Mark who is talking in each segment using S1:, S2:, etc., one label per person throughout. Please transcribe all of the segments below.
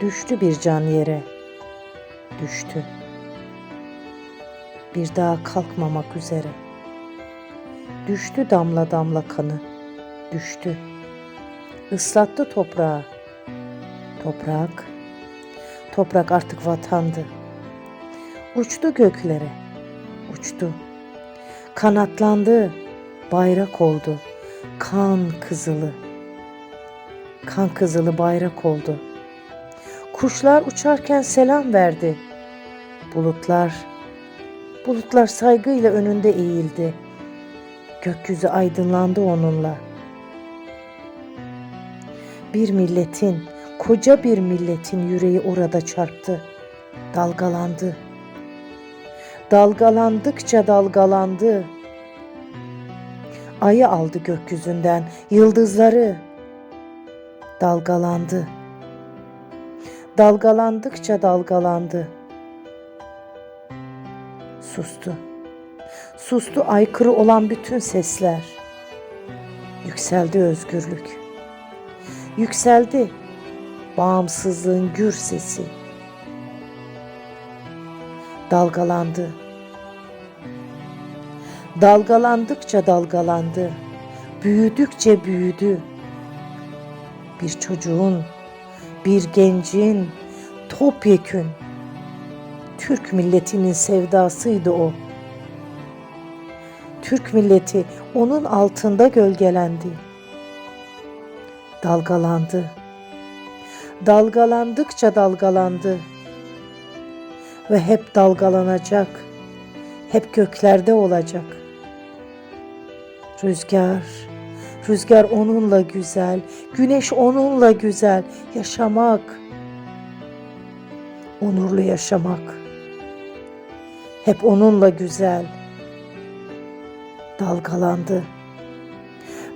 S1: Düştü bir can yere. Düştü. Bir daha kalkmamak üzere. Düştü damla damla kanı. Düştü. Islattı toprağı. Toprak. Toprak artık vatandı. Uçtu göklere. Uçtu. Kanatlandı. Bayrak oldu. Kan kızılı. Kan kızılı bayrak oldu. Kuşlar uçarken selam verdi. Bulutlar, bulutlar saygıyla önünde eğildi. Gökyüzü aydınlandı onunla. Bir milletin, koca bir milletin yüreği orada çarptı. Dalgalandı. Dalgalandıkça dalgalandı. Ayı aldı gökyüzünden, yıldızları. Dalgalandı. Dalgalandıkça dalgalandı. Sustu. Sustu aykırı olan bütün sesler. Yükseldi özgürlük. Yükseldi bağımsızlığın gür sesi. Dalgalandı. Dalgalandıkça dalgalandı. Büyüdükçe büyüdü. Bir çocuğun, bir gencin topyekün Türk milletinin sevdasıydı o. Türk milleti onun altında gölgelendi. Dalgalandı. Dalgalandıkça dalgalandı. Ve hep dalgalanacak. Hep göklerde olacak. Rüzgar, rüzgar onunla güzel, güneş onunla güzel. Yaşamak, onurlu yaşamak. Hep onunla güzel. Dalgalandı.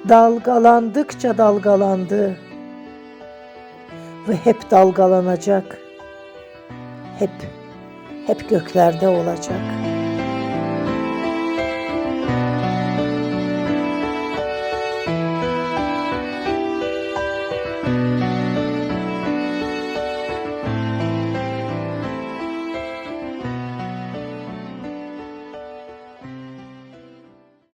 S1: Dalgalandıkça dalgalandı. Ve hep dalgalanacak. Hep, hep göklerde olacak.'' Thank you.